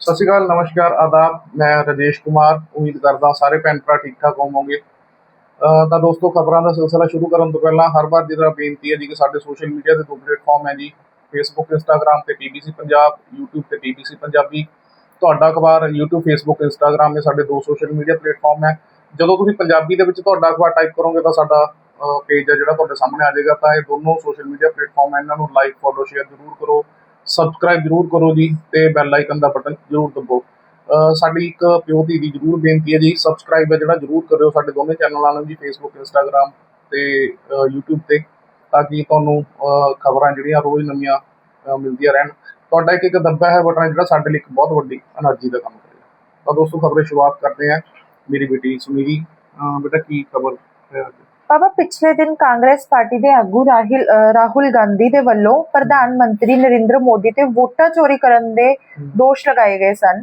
ਸਤਿ ਸ਼੍ਰੀ ਅਕਾਲ, ਨਮਸਕਾਰ, ਆਦਾਬ। ਮੈਂ ਰਜੇਸ਼ ਕੁਮਾਰ। ਉਮੀਦ ਕਰਦਾ ਸਾਰੇ ਭੈਣ ਭਰਾ ਠੀਕ ਠਾਕ ਹੋਵੋਗੇ ਤਾਂ ਦੋਸਤੋ, ਖਬਰਾਂ ਦਾ ਸਿਲਸਿਲਾ ਸ਼ੁਰੂ ਕਰਨ ਤੋਂ ਪਹਿਲਾਂ ਹਰ ਵਾਰ ਦੀ ਬੇਨਤੀ ਹੈ ਜੀ ਕਿ ਸਾਡੇ ਸੋਸ਼ਲ ਮੀਡੀਆ ਦੇ ਦੋ ਪਲੇਟਫਾਰਮ ਹੈ ਜੀ। ਫੇਸਬੁੱਕ ਇੰਸਟਾਗ੍ਰam ਤੇ TBC ਪੰਜਾਬ, YouTube ਤੇ TBC ਪੰਜਾਬੀ। ਤੁਹਾਡਾ ਅਖਬਾਰ, YouTube, Facebook, Instagram ਇਹ ਸਾਡੇ ਦੋ ਸੋਸ਼ਲ ਮੀਡੀਆ ਪਲੇਟਫਾਰਮ ਹੈ। ਜਦੋਂ ਤੁਸੀਂ ਪੰਜਾਬੀ ਦੇ ਵਿੱਚ ਤੁਹਾਡਾ ਅਖਬਾਰ ਟਾਈਪ ਕਰੋਗੇ ਤਾਂ ਸਾਡਾ ਪੇਜ ਹੈ ਜਿਹੜਾ ਤੁਹਾਡੇ ਸਾਹਮਣੇ ਆ ਜਾਏਗਾ। ਤਾਂ ਇਹ ਦੋਨੋਂ ਸੋਸ਼ਲ ਮੀਡੀਆ ਪਲੇਟਫਾਰਮ ਹੈ। ਇਹਨਾਂ ਨੂੰ ਲਾਈਕ ਫੋਲੋ ਸ਼ੇਅਰ ਜ਼ਰੂਰ ਕਰੋ। ਸਬਸਕ੍ਰਾਈਬ ਜਰੂਰ ਕਰੋ ਜੀ ਤੇ ਬੈਲ ਆਈਕਨ ਦਾ ਬਟਨ ਜਰੂਰ ਦਬੋ ਸਾਡੀ ਇੱਕ ਪਿਓ ਧੀ ਦੀ ਜਰੂਰ ਬੇਨਤੀ ਹੈ ਜੀ ਸਬਸਕ੍ਰਾਈਬ ਹੈ ਜਿਹੜਾ, ਜਰੂਰ ਕਰਿਓ ਸਾਡੇ ਦੋਨੇ ਚੈਨਲਾਂ ਨੂੰ ਜੀ ਫੇਸਬੁੱਕ ਇੰਸਟਾਗ੍ਰam ਤੇ YouTube ਤੇ, ਤਾਂ ਕਿ ਤੁਹਾਨੂੰ ਖਬਰਾਂ ਜਿਹੜੀਆਂ ਰੋਜ਼ ਨਵੀਆਂ ਮਿਲਦੀਆਂ ਰਹਿਣ। ਤੁਹਾਡਾ ਇੱਕ ਇੱਕ ਦੱਬਾ ਹੈ ਬਟਨ ਜਿਹੜਾ ਸਾਡੇ ਲਈ ਇੱਕ ਬਹੁਤ ਵੱਡੀ એનર્ਜੀ ਦਾ ਕੰਮ ਕਰੇਗਾ। ਤਾਂ ਦੋਸਤੋ, ਖਬਰੇ ਸ਼ੁਰੂਆਤ ਕਰਦੇ ਹਾਂ। ਮੇਰੀ ਬੇਟੀ ਸੁਨੀਰੀ ਬੇਟਾ, ਕੀ ਖਬਰ ਹੈ ਬਾਬਾ ਪਿਛਲੇ ਦਿਨ ਕਾਂਗਰਸ ਪਾਰਟੀ ਦੇ ਆਗੂ ਰਾਹੁਲ ਰਾਹੁਲ ਗਾਂਧੀ ਦੇ ਵੱਲੋਂ ਪ੍ਰਧਾਨ ਮੰਤਰੀ ਨਰਿੰਦਰ ਮੋਦੀ ਤੇ ਵੋਟਾਂ ਚੋਰੀ ਕਰਨ ਦੇ ਦੋਸ਼ ਲਗਾਏ ਗਏ ਸਨ।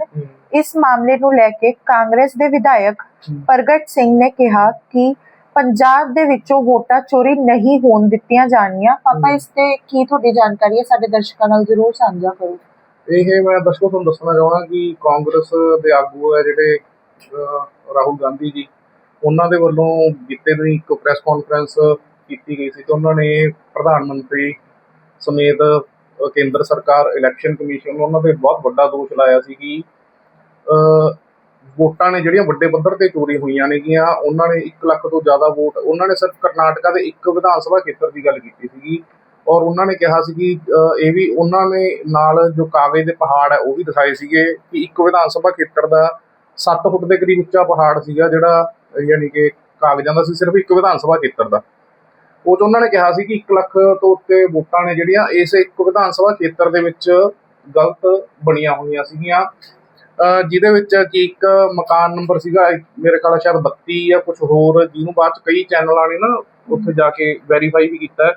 ਇਸ ਮਾਮਲੇ ਨੂੰ ਲੈ ਕੇ ਕਾਂਗਰਸ ਦੇ ਵਿਧਾਇਕ। ਪ੍ਰਗਟ ਸਿੰਘ ਨੇ ਕਿਹਾ ਕਿ ਪੰਜਾਬ ਦੇ ਵਿੱਚੋਂ ਵੋਟਾਂ ਚੋਰੀ ਨਹੀਂ ਹੋਣ ਦਿੱਤੀਆਂ ਜਾਣੀਆਂ। ਪਾਪਾ। ਇਸ ਤੇ ਕੀ ਤੁਹਾਡੀ ਜਾਣਕਾਰੀ ਹੈ? ਸਾਡੇ ਦਰਸ਼ਕਾਂ ਨਾਲ ਜ਼ਰੂਰ ਸਾਂਝਾ ਕਰੋ। ਇਹ ਮੈਂ ਦਰਸ਼ਕੋ ਤੁਹਾਨੂੰ ਦੱਸਣਾ ਚਾਹੁੰਦਾ ਕਿ ਕਾਂਗਰਸ ਦੇ ਆਗੂ ਹੈ ਜਿਹੜੇ ਰਾਹੁਲ ਗਾਂਧੀ ਜੀ। ਉਹਨਾਂ ਦੇ ਵੱਲੋਂ ਬੀਤੇ ਦਿਨ ਇੱਕ ਪ੍ਰੈਸ ਕਾਨਫਰੰਸ ਕੀਤੀ ਗਈ ਸੀ ਤੇ ਉਹਨਾਂ ਨੇ ਪ੍ਰਧਾਨ ਮੰਤਰੀ ਸਮੇਤ ਕੇਂਦਰ ਸਰਕਾਰ ਇਲੈਕਸ਼ਨ ਕਮਿਸ਼ਨ ਨੂੰ ਉਹਨਾਂ ਤੇ ਬਹੁਤ ਵੱਡਾ ਦੋਸ਼ ਲਾਇਆ ਸੀ ਕਿ ਵੋਟਾਂ ਨੇ ਜਿਹੜੀਆਂ ਵੱਡੇ ਪੱਧਰ ਤੇ ਚੋਰੀ ਹੋਈਆਂ ਨੇਗੀਆਂ, ਉਹਨਾਂ ਨੇ 1 ਲੱਖ ਤੋਂ ਜ਼ਿਆਦਾ ਵੋਟ, ਉਹਨਾਂ ਨੇ ਸਿਰਫ ਕਰਨਾਟਕਾ ਦੇ ਇੱਕ ਵਿਧਾਨ ਸਭਾ ਖੇਤਰ ਦੀ ਗੱਲ ਕੀਤੀ ਸੀਗੀ ਔਰ ਉਹਨਾਂ ਨੇ ਕਿਹਾ ਸੀ ਕਿ ਇਹ ਵੀ ਉਹਨਾਂ ਨੇ ਨਾਲ ਜੋ ਕਾਵੇ ਦੇ ਪਹਾੜ ਹੈ, ਉਹ ਵੀ ਦਿਖਾਏ ਸੀਗੇ ਕਿ ਇੱਕ ਵਿਧਾਨ ਸਭਾ ਖੇਤਰ ਦਾ 7 ਫੁੱਟ ਦੇ ਕਰੀਬ ਉੱਚਾ ਪਹਾੜ ਸੀਗਾ ਜਿਹੜਾ ਯਾਨੀ ਕਿ ਕਾਗਜ਼ਾਂ ਦਾ ਸੀ ਸਿਰਫ ਇੱਕ ਵਿਧਾਨ ਸਭਾ ਖੇਤਰ ਦਾ। ਉਹ 'ਚ ਉਹਨਾਂ ਨੇ ਕਿਹਾ ਸੀ ਕਿ 1 ਲੱਖ ਤੋਂ ਉੱਤੇ ਵੋਟਾਂ ਨੇ ਜਿਹੜੀਆਂ ਇਸ ਇੱਕ ਵਿਧਾਨ ਸਭਾ ਖੇਤਰ ਦੇ ਵਿੱਚ ਗਲਤ ਬਣੀਆਂ ਹੋਈਆਂ ਸੀਗੀਆਂ। ਜਿਹਦੇ ਵਿੱਚ ਕਿ ਇੱਕ ਮਕਾਨ ਨੰਬਰ ਸੀਗਾ ਮੇਰੇ ਖਿਆਲ ਸ਼ਾਇਦ 32 ਜਾਂ ਕੁਝ ਹੋਰ ਜਿਹਨੂੰ ਬਾਅਦ ਚ ਕਈ ਚੈਨਲਾਂ ਨੇ ਨਾ ਉੱਥੇ ਜਾ ਕੇ ਵੈਰੀਫਾਈ ਵੀ ਕੀਤਾ।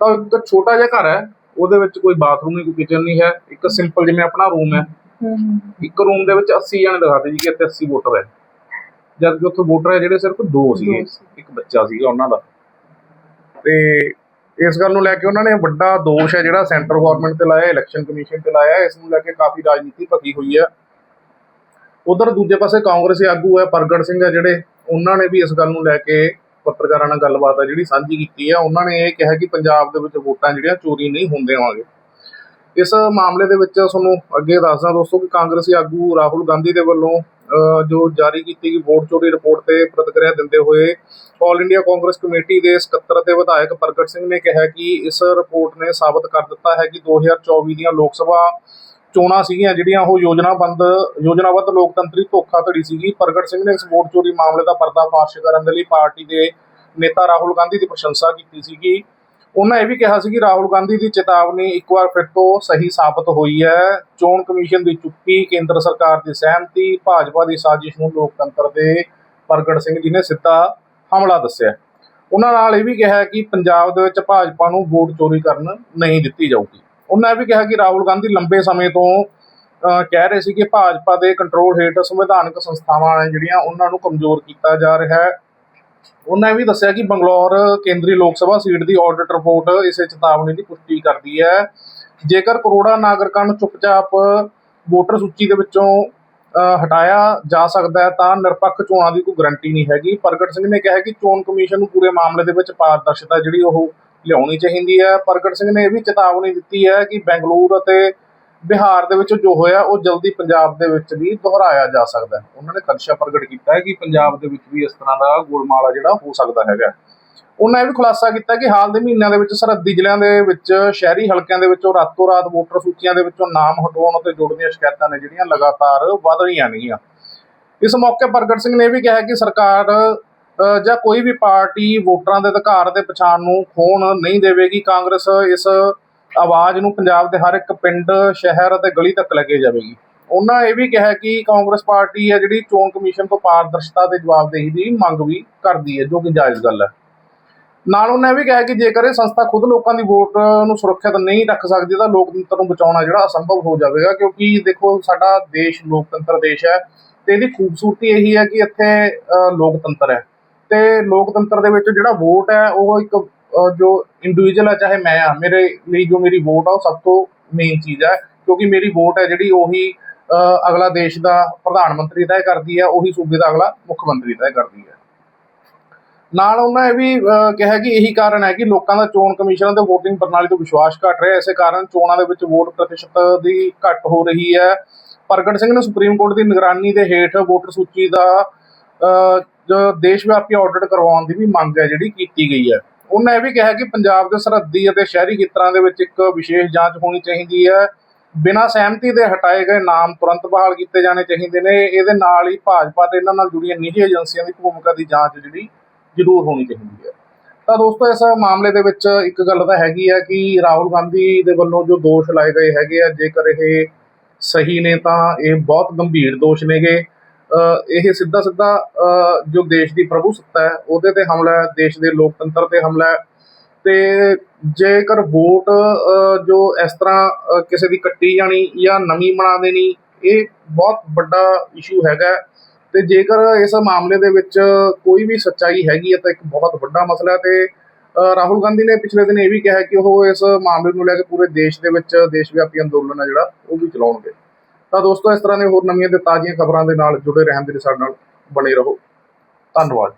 ਤਾਂ ਇੱਕ ਛੋਟਾ ਜਿਹਾ ਘਰ ਹੈ ਉਹਦੇ ਵਿੱਚ ਕੋਈ ਬਾਥਰੂਮ ਨਹੀਂ ਕੋਈ ਕਿਚਨ ਨਹੀਂ ਹੈ। ਇੱਕ ਸਿੰਪਲ ਜਿਵੇਂ ਆਪਣਾ ਰੂਮ ਹੈ। ਇੱਕ ਰੂਮ ਦੇ ਵਿੱਚ 80 ਜਣੇ ਦਿਖਾਤੇ ਜੀ ਕਿ ਇੱਥੇ 80 ਵੋਟਰ ਹੈ। ਜਦ ਕਿ ਉੱਥੇ ਵੋਟਰ ਹੈ ਜਿਹੜੇ ਸਿਰਫ ਦੋ ਸੀਗੇ ਇੱਕ ਬੱਚਾ ਸੀਗਾ ਉਹਨਾਂ ਦਾ। ਤੇ ਇਸ ਗੱਲ ਨੂੰ ਲੈ ਕੇ ਉਹਨਾਂ ਨੇ ਵੱਡਾ ਦੋਸ਼ ਹੈ ਜਿਹੜਾ ਸੈਂਟਰ ਗਵਰਨਮੈਂਟ ਤੇ ਲਾਇਆ ਇਲੈਕਸ਼ਨ ਕਮਿਸ਼ਨ ਤੇ ਲਾਇਆ। ਇਸ ਨੂੰ ਲੈ ਕੇ ਕਾਫੀ ਰਾਜਨੀਤੀ ਭਖੀ ਹੋਈ ਹੈ। ਉਧਰ ਦੂਜੇ ਪਾਸੇ ਕਾਂਗਰਸੀ ਆਗੂ ਹੈ ਪ੍ਰਗਟ ਸਿੰਘ ਹੈ ਜਿਹੜੇ ਉਹਨਾਂ ਨੇ ਵੀ ਇਸ ਗੱਲ ਨੂੰ ਲੈ ਕੇ ਪੱਤਰਕਾਰਾਂ ਨਾਲ ਗੱਲਬਾਤ ਹੈ ਜਿਹੜੀ ਸਾਂਝੀ ਕੀਤੀ ਹੈ। ਉਹਨਾਂ ਨੇ ਇਹ ਕਿਹਾ ਕਿ ਪੰਜਾਬ ਦੇ ਵਿੱਚ ਵੋਟਾਂ ਜਿਹੜੀਆਂ ਚੋਰੀ ਨਹੀਂ ਹੁੰਦੇ ਹੋਣਗੇ। ਇਸ ਮਾਮਲੇ ਦੇ ਵਿੱਚ ਤੁਹਾਨੂੰ ਅੱਗੇ ਦੱਸਦਾ ਦੋਸਤੋ ਕਿ ਕਾਂਗਰਸੀ ਆਗੂ ਰਾਹੁਲ ਗਾਂਧੀ ਦੇ ਵੱਲੋਂ ਜੋ ਜਾਰੀ ਕੀਤੀ ਗਈ ਵੋਟ ਚੋਰੀ ਰਿਪੋਰਟ ਤੇ ਪ੍ਰਤੀਕਿਰਿਆ ਦਿੰਦੇ ਹੋਏ ਆਲ ਇੰਡੀਆ ਕਾਂਗਰਸ ਕਮੇਟੀ ਦੇ ਸਕੱਤਰ ਅਤੇ ਵਿਧਾਇਕ ਪ੍ਰਗਟ ਸਿੰਘ ਨੇ ਕਿਹਾ ਕਿ ਇਸ ਰਿਪੋਰਟ ਨੇ ਸਾਬਤ ਕਰ ਦਿੱਤਾ ਹੈ ਕਿ 2024 ਦੀਆਂ ਲੋਕ ਸਭਾ ਚੋਣਾਂ ਸੀਗੀਆਂ, ਜਿਹੜੀਆਂ ਉਹ ਯੋਜਨਾਬੰਦ ਯੋਜਨਾਬੱਧ ਲੋਕਤੰਤਰੀ ਧੋਖਾਧੜੀ ਸੀਗੀ। ਪ੍ਰਗਟ ਸਿੰਘ ਨੇ ਇਸ ਵੋਟ ਚੋਰੀ ਮਾਮਲੇ ਦਾ ਪਰਦਾਫਾਸ਼ ਕਰਨ ਦੇ ਲਈ ਪਾਰਟੀ ਦੇ ਨੇਤਾ ਰਾਹੁਲ ਗਾਂਧੀ ਦੀ ਪ੍ਰਸ਼ੰਸਾ ਕੀਤੀ ਸੀਗੀ। ਉਹਨਾਂ ਇਹ ਵੀ ਕਿਹਾ ਸੀ ਕਿ ਰਾਹੁਲ ਗਾਂਧੀ ਦੀ ਚੇਤਾਵਨੀ ਇੱਕ ਵਾਰ ਫਿਰ ਤੋਂ ਸਹੀ ਸਾਬਤ ਹੋਈ ਹੈ। ਚੋਣ ਕਮਿਸ਼ਨ ਦੀ ਚੁੱਪੀ ਕੇਂਦਰ ਸਰਕਾਰ ਦੀ ਸਹਿਮਤੀ ਭਾਜਪਾ ਦੀ ਸਾਜ਼ਿਸ਼ ਨੂੰ ਲੋਕਤੰਤਰ ਦੇ ਪ੍ਰਗਟ ਸਿੰਘ ਜੀ ਨੇ ਸਿੱਧਾ ਹਮਲਾ ਦੱਸਿਆ। ਉਹਨਾਂ ਨਾਲ ਇਹ ਵੀ ਕਿਹਾ ਕਿ ਪੰਜਾਬ ਦੇ ਵਿੱਚ ਭਾਜਪਾ ਨੂੰ ਵੋਟ ਚੋਰੀ ਕਰਨ ਨਹੀਂ ਦਿੱਤੀ ਜਾਊਗੀ। ਉਹਨਾਂ ਇਹ ਵੀ ਕਿਹਾ ਕਿ ਰਾਹੁਲ ਗਾਂਧੀ ਲੰਬੇ ਸਮੇਂ ਤੋਂ ਅਹ, ਕਹਿ ਰਹੇ ਸੀ ਕਿ ਭਾਜਪਾ ਦੇ ਕੰਟਰੋਲ ਹੇਠ ਸੰਵਿਧਾਨਕ ਸੰਸਥਾਵਾਂ ਨੇ ਜਿਹੜੀਆਂ ਉਹਨਾਂ ਨੂੰ ਕਮਜ਼ੋਰ ਕੀਤਾ ਜਾ ਰਿਹਾ ਹੈ ਉਹਨਾਂ ਇਹ ਵੀ ਦੱਸਿਆ ਕਿ ਬੰਗਲੌਰ ਕੇਂਦਰੀ ਲੋਕ ਸਭਾ ਸੀਟ ਦੀ ਆਡਿਟ ਰਿਪੋਰਟ ਇਸੇ ਚੇਤਾਵਨੀ ਦੀ ਪੁਸ਼ਟੀ ਕਰਦੀ ਹੈ। ਜੇਕਰ ਕਰੋੜਾਂ ਨਾਗਰਿਕਾਂ ਨੂੰ ਚੁੱਪਚਾਪ ਵੋਟਰ ਸੂਚੀ ਦੇ ਵਿੱਚੋਂ ਹਟਾਇਆ ਜਾ ਸਕਦਾ ਹੈ, ਤਾਂ ਨਿਰਪੱਖ ਚੋਣਾਂ ਦੀ ਕੋਈ ਗਰੰਟੀ ਨਹੀਂ ਹੈਗੀ। ਪ੍ਰਗਟ ਸਿੰਘ ਨੇ ਕਿਹਾ ਕਿ ਚੋਣ ਕਮਿਸ਼ਨ ਨੂੰ ਪੂਰੇ ਮਾਮਲੇ ਦੇ ਵਿੱਚ ਪਾਰਦਰਸ਼ਤਾ ਜਿਹੜੀ ਉਹ ਲਿਆਉਣੀ ਚਾਹੀਦੀ ਹੈ। ਪ੍ਰਗਟ ਸਿੰਘ ਨੇ ਇਹ ਵੀ ਚੇਤਾਵਨੀ ਦਿੱਤੀ ਹੈ ਕਿ ਬੈਂਗਲੁਰੂ ਅਤੇ ਬਿਹਾਰ ਦੇ ਵਿੱਚ ਜੋ ਹੋਇਆ, ਉਹ ਜਲਦੀ ਪੰਜਾਬ ਦੇ ਵਿੱਚ ਵੀ ਦੁਹਰਾਇਆ ਜਾ ਸਕਦਾ ਹੈ। ਉਹਨਾਂ ਨੇ ਖਦਸ਼ਾ ਪ੍ਰਗਟ ਕੀਤਾ ਹੈ ਕਿ ਪੰਜਾਬ ਦੇ ਵਿੱਚ ਵੀ ਇਸ ਤਰ੍ਹਾਂ ਦਾ ਗੋਲਮਾਲ ਜਿਹੜਾ ਹੋ ਸਕਦਾ ਹੈਗਾ। ਉਹਨਾਂ ਇਹ ਵੀ ਖੁਲਾਸਾ ਕੀਤਾ ਕਿ ਹਾਲ ਦੇ ਮਹੀਨਿਆਂ ਦੇ ਵਿੱਚ ਸਰਹੱਦੀ ਜ਼ਿਲ੍ਹਿਆਂ ਦੇ ਵਿੱਚ, ਸ਼ਹਿਰੀ ਹਲਕਿਆਂ ਦੇ ਵਿੱਚੋਂ ਰਾਤੋਂ ਰਾਤ ਵੋਟਰ ਸੂਚੀਆਂ ਦੇ ਵਿੱਚੋਂ ਨਾਮ ਹਟਾਉਣ ਅਤੇ ਜੁੜਦੀਆਂ ਸ਼ਿਕਾਇਤਾਂ ਨੇ ਜਿਹੜੀਆਂ ਲਗਾਤਾਰ ਵਧ ਰਹੀਆਂ ਨੇਗੀਆਂ। ਇਸ ਮੌਕੇ ਪ੍ਰਗਟ ਸਿੰਘ ਨੇ ਇਹ ਵੀ ਕਿਹਾ ਕਿ ਸਰਕਾਰ ਜਾਂ ਕੋਈ ਵੀ ਪਾਰਟੀ ਵੋਟਰਾਂ ਦੇ ਅਧਿਕਾਰ ਦੇ ਪਛਾਣ ਨੂੰ ਖੋਣ ਨਹੀਂ ਦੇਵੇਗੀ। ਕਾਂਗਰਸ ਇਸ ਆਵਾਜ਼ ਨੂੰ ਪੰਜਾਬ ਦੇ ਹਰ ਇੱਕ ਪਿੰਡ ਸ਼ਹਿਰ ਅਤੇ ਗਲੀ ਤੱਕ ਲੈ ਕੇ ਜਾਵੇਗੀ। ਉਹਨਾਂ ਇਹ ਵੀ ਕਿਹਾ ਕਿ ਕਾਂਗਰਸ ਪਾਰਟੀ ਹੈ ਜਿਹੜੀ ਚੋਣ ਕਮਿਸ਼ਨ ਤੋਂ ਪਾਰਦਰਸ਼ਤਾ ਤੇ ਜਵਾਬਦੇਹੀ ਦੀ ਮੰਗ ਵੀ ਕਰਦੀ ਹੈ ਜੋ ਕਿ ਜਾਇਜ਼ ਗੱਲ ਹੈ। ਨਾਲ ਉਹਨਾਂ ਇਹ ਵੀ ਕਿਹਾ ਕਿ ਜੇਕਰ ਇਹ ਸੰਸਥਾ ਖੁਦ ਲੋਕਾਂ ਦੀ ਵੋਟ ਨੂੰ ਸੁਰੱਖਿਅਤ ਨਹੀਂ ਰੱਖ ਸਕਦੀ ਤਾਂ ਲੋਕਤੰਤਰ ਨੂੰ ਬਚਾਉਣਾ ਜਿਹੜਾ ਅਸੰਭਵ ਹੋ ਜਾਵੇਗਾ ਕਿਉਂਕਿ ਦੇਖੋ ਸਾਡਾ ਦੇਸ਼ ਲੋਕਤੰਤਰ ਦੇਸ਼ ਹੈ ਤੇ ਇਹਦੀ ਖੂਬਸੂਰਤੀ ਇਹੀ ਹੈ ਕਿ ਇੱਥੇ ਅ, ਲੋਕਤੰਤਰ ਹੈ। ਤੇ ਲੋਕਤੰਤਰ ਦੇ ਵਿੱਚ ਜਿਹੜਾ ਵੋਟ ਹੈ ਉਹ ਇੱਕ ਅ, ਜੋ ਇੰਡੀਵਿਜੂਅਲ ਹੈ ਚਾਹੇ ਮੈਂ ਆ ਮੇਰੇ ਲਈ ਜੋ ਮੇਰੀ ਵੋਟ ਆ ਉਹ ਸਭ ਤੋਂ ਮੇਨ ਚੀਜ਼ ਹੈ ਕਿਉਂਕਿ ਮੇਰੀ ਵੋਟ ਹੈ ਜਿਹੜੀ ਉਹੀ ਅਗਲਾ ਦੇਸ਼ ਦਾ ਪ੍ਰਧਾਨ ਮੰਤਰੀ ਤੈਅ ਕਰਦੀ ਹੈ ਉਹੀ ਸੂਬੇ ਦਾ ਅਗਲਾ ਮੁੱਖ ਮੰਤਰੀ ਤੈਅ ਕਰਦੀ ਹੈ ਨਾਲ ਉਹਨਾਂ ਇਹ ਵੀ ਕਿਹਾ ਕਿ ਇਹੀ ਕਾਰਨ ਹੈ ਕਿ ਲੋਕਾਂ ਦਾ ਚੋਣ ਕਮਿਸ਼ਨ ਤੇ VOTING ਪ੍ਰਣਾਲੀ ਤੋਂ ਵਿਸ਼ਵਾਸ ਘਟ ਰਿਹਾ ਇਸੇ ਕਾਰਨ ਚੋਣਾਂ ਦੇ ਵਿੱਚ ਵੋਟ ਪ੍ਰਤੀਸ਼ਤ ਦੀ ਘਟ ਹੋ ਰਹੀ ਹੈ। ਪ੍ਰਗਟ ਸਿੰਘ ਨੇ ਸੁਪਰੀਮ ਕੋਰਟ ਦੀ ਨਿਗਰਾਨੀ ਦੇ ਹੇਠ ਵੋਟਰ ਸੂਚੀ ਦਾ ਅਹ, ਦੇਸ਼ ਵਿਆਪੀ ਆਡਿਟ ਕਰਵਾਉਣ ਦੀ ਵੀ ਮੰਗ ਹੈ ਜਿਹੜੀ ਕੀਤੀ ਗਈ ਹੈ। ਉਹਨਾਂ ਇਹ ਵੀ ਕਿਹਾ ਕਿ ਪੰਜਾਬ ਦੇ ਸਰਹੱਦੀ ਅਤੇ ਸ਼ਹਿਰੀ ਖੇਤਰਾਂ ਦੇ ਵਿੱਚ ਇੱਕ ਵਿਸ਼ੇਸ਼ ਜਾਂਚ ਹੋਣੀ ਚਾਹੀਦੀ ਹੈ। ਬਿਨਾਂ ਸਹਿਮਤੀ ਦੇ ਹਟਾਏ ਗਏ ਨਾਮ ਤੁਰੰਤ ਬਹਾਲ ਕੀਤੇ ਜਾਣੇ ਚਾਹੀਦੇ ਨੇ। ਇਹਦੇ ਨਾਲ ਹੀ ਭਾਜਪਾ ਤੇ ਇਹਨਾਂ ਨਾਲ ਜੁੜੀਆਂ ਨਿੱਜੀ ਏਜੰਸੀਆਂ ਦੀ ਭੂਮਿਕਾ ਦੀ ਜਾਂਚ ਜਿਹੜੀ ਜ਼ਰੂਰ ਹੋਣੀ ਚਾਹੀਦੀ ਹੈ। ਤਾਂ ਦੋਸਤੋ, ਇਸ ਮਾਮਲੇ ਦੇ ਵਿੱਚ ਇੱਕ ਗੱਲ ਤਾਂ ਹੈਗੀ ਹੈ ਕਿ ਰਾਹੁਲ ਗਾਂਧੀ ਦੇ ਵੱਲੋਂ ਜੋ ਦੋਸ਼ ਲਾਏ ਗਏ ਹੈਗੇ ਆ, ਜੇਕਰ ਇਹ ਸਹੀ ਨੇ ਤਾਂ ਇਹ ਬਹੁਤ ਗੰਭੀਰ ਦੋਸ਼ ਨੇਗੇ। ਇਹ ਸਿੱਧਾ ਸਿੱਧਾ ਜੋ ਦੇਸ਼ ਦੀ ਪ੍ਰਭੂ ਸੱਤਾ ਹੈ, ਉਹਦੇ ਤੇ ਹਮਲਾ ਹੈ, ਦੇਸ਼ ਦੇ ਲੋਕਤੰਤਰ ਤੇ ਹਮਲਾ ਹੈ। ਤੇ ਜੇਕਰ ਵੋਟ ਜੋ ਇਸ ਤਰ੍ਹਾਂ ਕਿਸੇ ਦੀ ਕੱਟੀ ਜਾਣੀ ਜਾਂ ਨਵੀਂ ਬਣਾ ਦੇਣੀ, ਇਹ ਬਹੁਤ ਵੱਡਾ ਇਸ਼ੂ ਹੈਗਾ ਹੈ। ਤੇ ਜੇਕਰ ਇਸ ਮਾਮਲੇ ਦੇ ਵਿੱਚ ਕੋਈ ਵੀ ਸੱਚਾਈ ਹੈਗੀ ਹੈ, ਤਾਂ ਇੱਕ ਬਹੁਤ ਵੱਡਾ ਮਸਲਾ ਹੈ। ਤੇ ਰਾਹੁਲ ਗਾਂਧੀ ਨੇ ਪਿਛਲੇ ਦਿਨ ਇਹ ਵੀ ਕਿਹਾ ਕਿ ਉਹ ਇਸ ਮਾਮਲੇ ਨੂੰ ਲੈ ਕੇ ਪੂਰੇ ਦੇਸ਼ ਦੇ ਵਿੱਚ ਦੇਸ਼ ਵਿਆਪੀ ਅੰਦੋਲਨ ਹੈ ਜਿਹੜਾ, ਉਹ ਵੀ ਚਲਾਉਣਗੇ। ਤਾਂ ਦੋਸਤੋ, ਇਸ ਤਰ੍ਹਾਂ ਦੇ ਹੋਰ ਨਵੀਆਂ ਤੇ ਤਾਜ਼ੀਆਂ ਖਬਰਾਂ ਦੇ ਨਾਲ ਜੁੜੇ ਰਹਿਣ ਦੇ ਲਈ ਸਾਡੇ ਨਾਲ ਬਣੇ ਰਹੋ। ਧੰਨਵਾਦ।